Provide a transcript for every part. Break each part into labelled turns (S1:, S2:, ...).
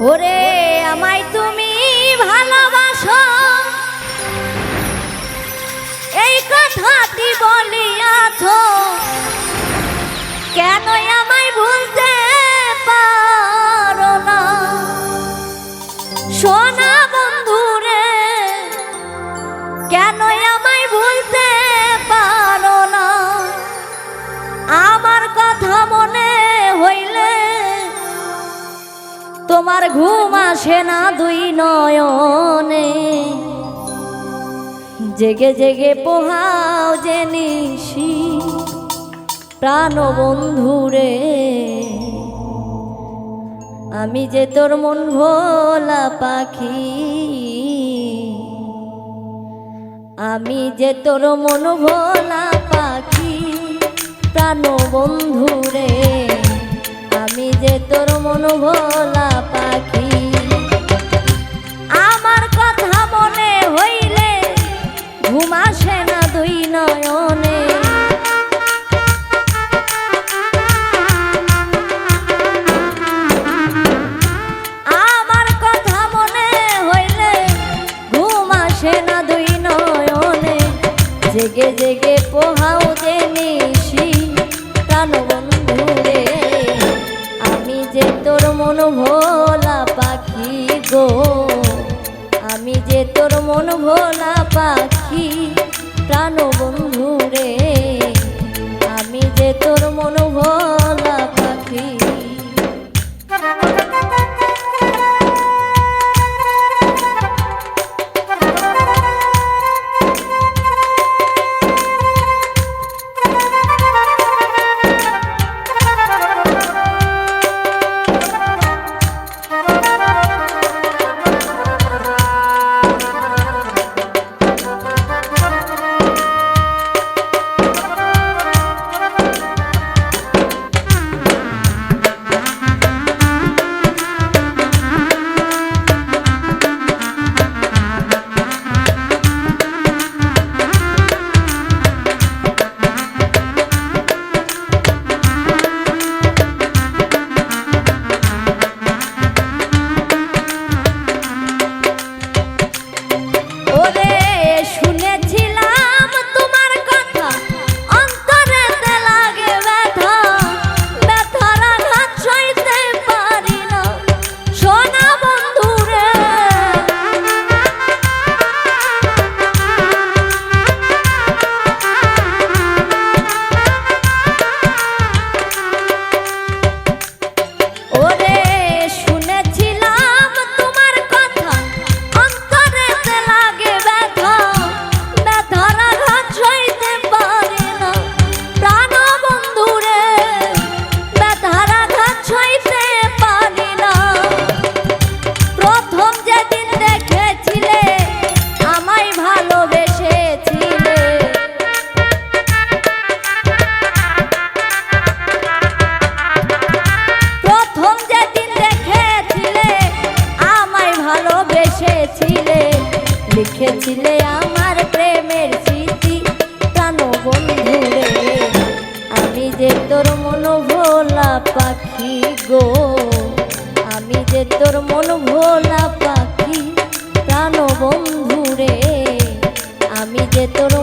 S1: ওরে, আমায় তুমি ভালোবাসো। এই কথাটি বলিয়াছ। কেন আমায় ভুলতে পারো না? সোনা বন্ধুরে কেন তোমার ঘুম আসে না দুই নয়নে। জেগে জেগে পোহাও যে নিশি প্রাণ বন্ধুরে আমি যে তোর মন ভোলা পাখি, আমি যে তোর মন ভোলা পাখি প্রাণ বন্ধুরে আমি যে তোর মন ভোলা পাখি। আমার কথা মনে হইলে ঘুম আসে না আমার কথা মনে হইলে ঘুম আসে না দুই নয়নে। জেগে জেগে পোহাও ভোলা পাখি গো। আমি যে তোর মন ভোলা পাখি প্রাণ বন্ধুরে আমি যে তোর মন ভোলা লিখেছিলে আমার প্রেমের স্মৃতি। প্রাণ বন্ধুরে আমি যে তোর মন ভোলা পাখি গো। আমি যে তোর মন ভোলা পাখি প্রাণ বন্ধুরে আমি যে তোর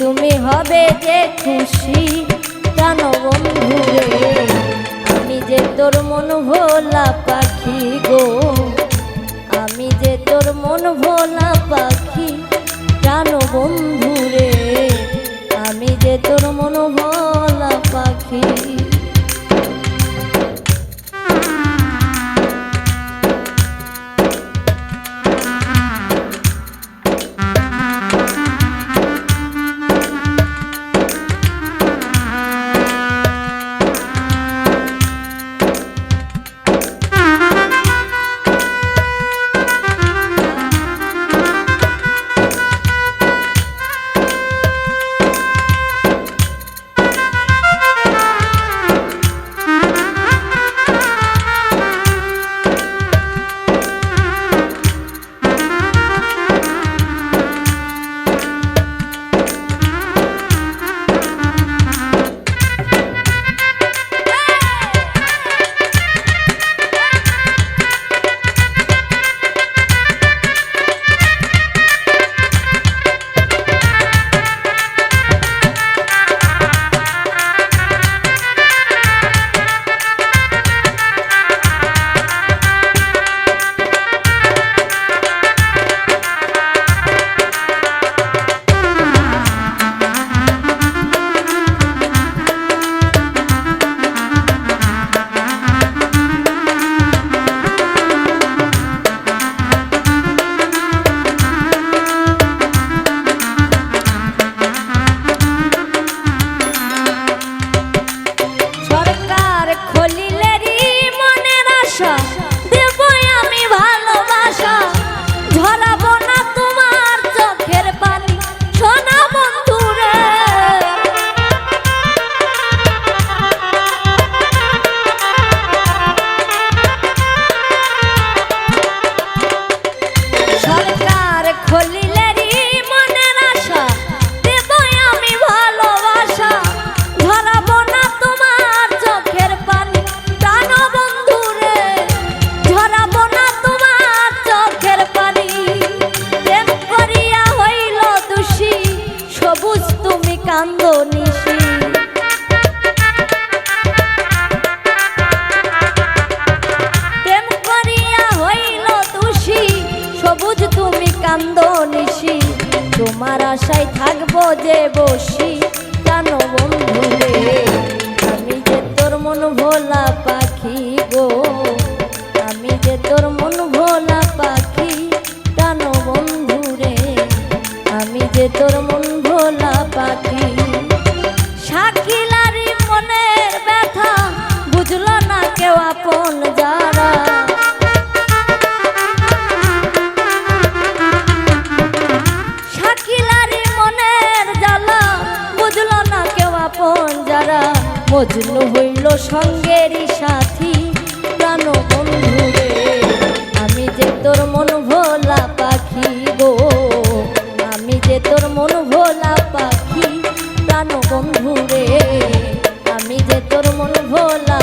S1: তুমি হবে যে খুশি কেন বন্ধু রে, আমি যে তোর মন ভোলা পাখি গো। আমি যে তোর মন ভোলা পাখি কেন বন্ধু রে, আমি যে তোর মনোভাব ফজল হইল সঙ্গেরই সাথী প্রাণ বন্ধু আমি যে তোর মন ভোলা পাখি গো, আমি যে তোর মন ভোলা পাখি প্রাণ বন্ধু আমি যে তোর মন ভোলা